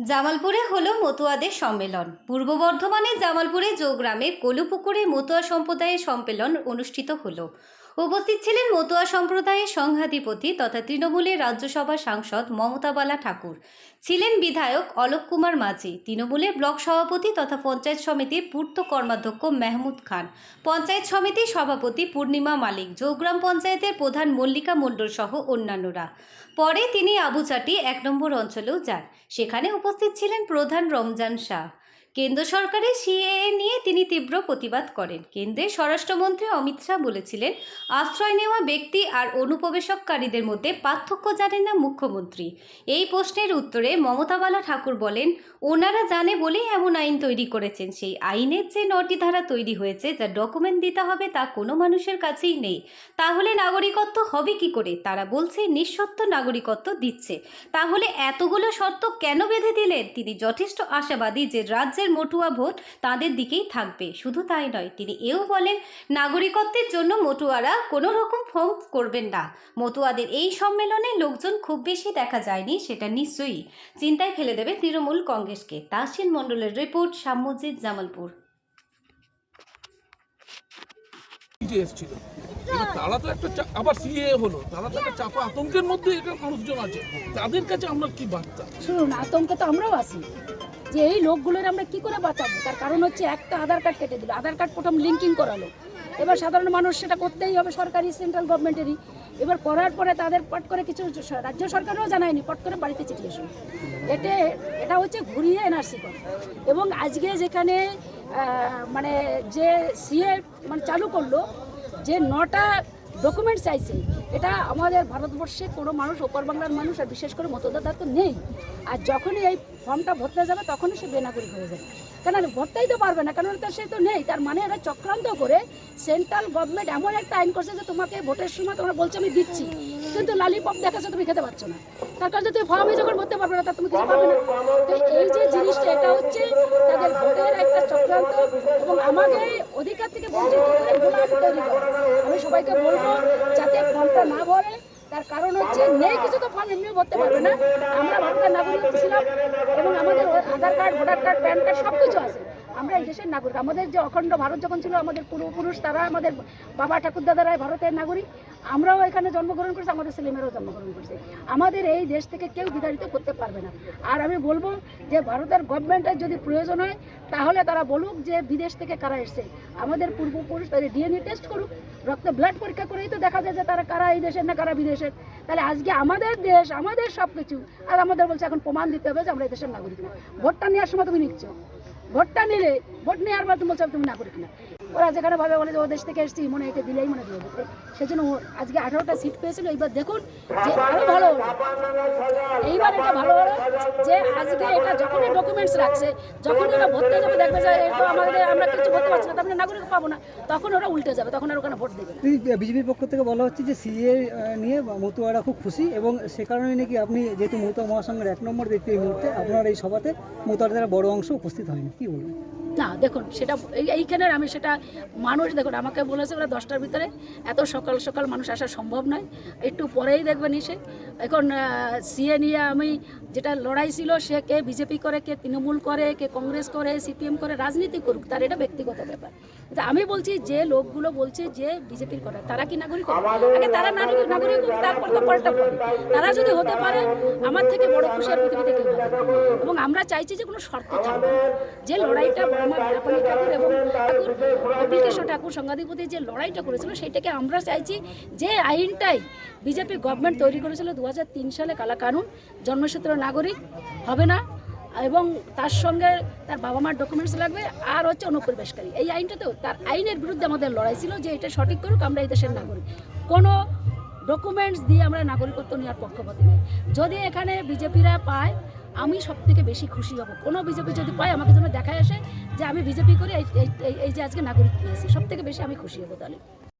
জামালপুরে হলো মতুয়াদের সম্মেলন। পূর্ব বর্ধমানের জামালপুরে জোগ্রামে কলুপুকুরে মতুয়া সম্প্রদায়ের সম্মেলন অনুষ্ঠিত হলো। উপস্থিত ছিলেন মতুয়া সম্প্রদায়ের সংঘাধিপতি তথা তৃণমূলের রাজ্যসভা সাংসদ মমতা বালা ঠাকুর। ছিলেন বিধায়ক অলোক কুমার মাঝি, তৃণমূলের ব্লক সভাপতি তথা পঞ্চায়েত সমিতির পূর্ত কর্মাধ্যক্ষ মেহমুদ খান, পঞ্চায়েত সমিতির সভাপতি পূর্ণিমা মালিক যোগগ্রাম পঞ্চায়েতের প্রধান মল্লিকা মণ্ডল সহ অন্যান্যরা। পরে তিনি আবুচাটি এক নম্বর অঞ্চলেও যান। সেখানে উপস্থিত ছিলেন প্রধান রমজান শাহ। কেন্দ্র সরকারের সিএএ নিয়ে তিনি তীব্র প্রতিবাদ করেন। কেন্দ্রের স্বরাষ্ট্রমন্ত্রী অমিত শাহ বলেছিলেন, আশ্রয় নেওয়া ব্যক্তি আর অনুপ্রবেশকারীদের মধ্যে পার্থক্য জানেন না মুখ্যমন্ত্রী। এই প্রশ্নের উত্তরে মমতা বালা ঠাকুর বলেন, ওনারা জানে বলেই এমন আইন তৈরি করেছেন। সেই আইনের যে নটি ধারা তৈরি হয়েছে, যা ডকুমেন্ট দিতে হবে তা কোনো মানুষের কাছেই নেই। তাহলে নাগরিকত্ব হবে কি করে? তারা বলছে নিঃসত্ব নাগরিকত্ব দিচ্ছে। তাহলে এতগুলো শর্ত কেন বেঁধে দিলেন? তিনি যথেষ্ট আশাবাদী যে রাজ্যের মটুয়া ভোট তাদের দিকেই থাকবে। শুধু তাই নয় তিনি এও বলেন নাগরিকত্বের জন্য মটুয়ারা কোনো রকম ফর্ম করবেন না। মতুয়াদের এই সম্মেলনে লোকজন খুব বেশি দেখা যায়নি সেটা নিশ্চয়ই। চিন্তায় ফেলে দেবে তৃণমূল কংগ্রেসকে। তাসিন মণ্ডলের রিপোর্ট শামুজিদ জামালপুর। এসেছিল। তারা তো একটা আবার সিএ হলো। তারা তো একটা চাপা আতঙ্কের মধ্যে এখানে মানুষজন আছে। তাদের কাছে আমরা কি বার্তা? শুনুন আতঙ্কে তো আমরাও আছি। যে এই লোকগুলোর আমরা কি করে বাঁচাবো? তার কারণ হচ্ছে একটা আধার কার্ড কেটে দিল। আধার কার্ড প্রথম লিঙ্কিং করালো। এবার সাধারণ মানুষ সেটা করতেই হবে সরকারি সেন্ট্রাল গভর্নমেন্টেরই এবার করার পরে তাদের পট করে কিছু রাজ্য সরকারও জানায়নি, পট করে বাড়িতে চিঠি এসো। এতে এটা হচ্ছে ঘুরিয়ে এনআরসি করে। এবং আজকে যেখানে মানে যে সিএ মানে চালু করল, যে নটা ডকুমেন্ট চাইছে এটা আমাদের ভারতবর্ষে কোনো মানুষ, ওপর বাংলার মানুষ আর বিশেষ করে মতদাতা তো নেই। আর যখনই এই ফর্মটা ভরতে যাবে, তখনই সে বেনাগরিক হয়ে যাবে। কেন ভরতেই তো পারবে না কারণ তার সে তো নেই। তার মানে এরা চক্রান্ত করে সেন্ট্রাল গভর্নমেন্ট এমন একটা আইন করছে যে তোমাকে ভোটের সময় তোমরা বলছো আমি দিচ্ছি, কিন্তু লালিপপ দেখাচ্ছে তুমি খেতে পারছ না। তার কারণে তুমি ফর্মই যখন ভরতে পারবে না, তা তুমি কিছু পাবে না। তো এই যে জিনিসটা, এটা হচ্ছে তাদের ভোটের একটা চক্রান্ত। এবং আমাদের অধিকার থেকে তৈরি আমি সবাইকে বলব, যাতে ফর্মটা না ভরে, তার কারণ হচ্ছে নেই কিছু তো ফর্ম এমনিও ভরতে পারবে না। আমরা ভারতের নাগরিক ছিলাম এবং আমাদের Aadhaar card voter card PAN card সব কিছু আছে। আমরা এই দেশের নাগরিক। আমাদের যে অখণ্ড ভারত যখন ছিল, আমাদের পূর্বপুরুষ তারা, আমাদের বাবা ঠাকুর দাদারা ভারতের নাগরিক। আমরাও এখানে জন্মগ্রহণ করেছি, আমাদের ছেলেমেয়েরাও জন্মগ্রহণ করেছে। আমাদের এই দেশ থেকে কেউ বিতাড়িত করতে পারবে না। আর আমি বলব যে, ভারতের গভর্নমেন্টের যদি প্রয়োজন হয়, তাহলে তারা বলুক যে, বিদেশ থেকে কারা এসছে। আমাদের পূর্বপুরুষ তাদের ডিএনএ টেস্ট করুক, রক্ত ব্লাড পরীক্ষা করেই তো দেখা যায় যে, তারা কারা এই দেশের না কারা বিদেশের। তাহলে আজকে আমাদের দেশ, আমাদের সব কিছু আর আমাদের বলছে, এখন প্রমাণ দিতে হবে যে, আমরা এই দেশের নাগরিক ভোটটা নেওয়ার সময় তুমি নিচ্ছ। ভোটটা নিলে ভোট নেওয়ার পর তুমি বলছো তুমি না। ওরা যেখানে ভাবে বলে যে ও দেশ থেকে এসছি মনে একে দিলেই মনে দিয়ে সেজন্য ও আজকে আঠারোটা সিট পেয়েছিল, এইবার দেখুন যে আরও ভালো এইবার এটা ভালো হলো যে আজকে এটা যখনই ডকুমেন্টস রাখছে, যখনই ওরা ভরতে যাবে, দেখবে যে এটা আমাদের আমরা কিছু ভরতে পারছি না মানে নাগরিক পাবো না। তখন ওরা উল্টে যাবে, তখন আর ওখানে ভোট দেবে বিজেপির পক্ষ থেকে বলা হচ্ছে যে সিএ নিয়ে মতুয়ারা খুব খুশি এবং সে কারণে নাকি আপনি যেহেতু মতুয়া মহাসংঘের এক নম্বর ব্যক্তি এই মুহূর্তে, আপনার এই সভাতে মতুয়াদের বড় অংশ উপস্থিত হয়নি, কি বলবেন? না, দেখুন, সেটা এই- এইখানের আমি সেটা, মানুষ দেখুন, আমাকে বলেছে ওরা দশটার ভিতরে, এত সকাল সকাল মানুষ আসা সম্ভব নয়, একটু পরেই দেখবেন এসে, এখন সিএ নিয়ে আমি যেটা লড়াই ছিল, সে কে বিজেপি করে, কে তৃণমূল করে, কে কংগ্রেস করে, সিপিএম করে, রাজনীতি করুক, তার এটা ব্যক্তিগত ব্যাপার। কিন্তু আমি বলছি, যে লোকগুলো বলছে যে বিজেপির করে, তারা কি নাগরিক? আগে তারা নাগরিক নাগরিক তারপর তো পাল্টা পড়ে তারা যদি হতে পারে, আমার থেকে বড় খুশি আর পৃথিবীতে কেউ এবং আমরা চাইছি যে কোনো শর্ত থাকবে যে লড়াইটা বীরাপানি ঠাকুর এবং ঠাকুর কপিলকেশ্বর ঠাকুর সংঘাধিপতি যে লড়াইটা করেছিল সেটাকে আমরা চাইছি যে আইনটাই বিজেপি গভর্নমেন্ট তৈরি করেছিল দু হাজার তিন সালে কালা কানুন জন্মসূত্র নাগরিক হবে না এবং তার সঙ্গে তার বাবা মার ডকুমেন্টস লাগবে আর হচ্ছে অনুপ্রবেশকারী। এই আইনটাতেও তার আইনের বিরুদ্ধে আমাদের লড়াই ছিল যে এটা সঠিক করুক আমরা এই দেশের নাগরিক। কোনো ডকুমেন্টস দিয়ে আমরা নাগরিকত্ব নেওয়ার পক্ষপাতি নেই। যদি এখানে বিজেপিরা পায় আমি সব থেকে বেশি খুশি হব। কোনো বিজেপি যদি পাই আমাকে যেন দেখায় আসে যে আমি বিজেপি করে এই যে আজকে নাগরিক পেয়েছি সব থেকে বেশি আমি খুশি হব তাহলে।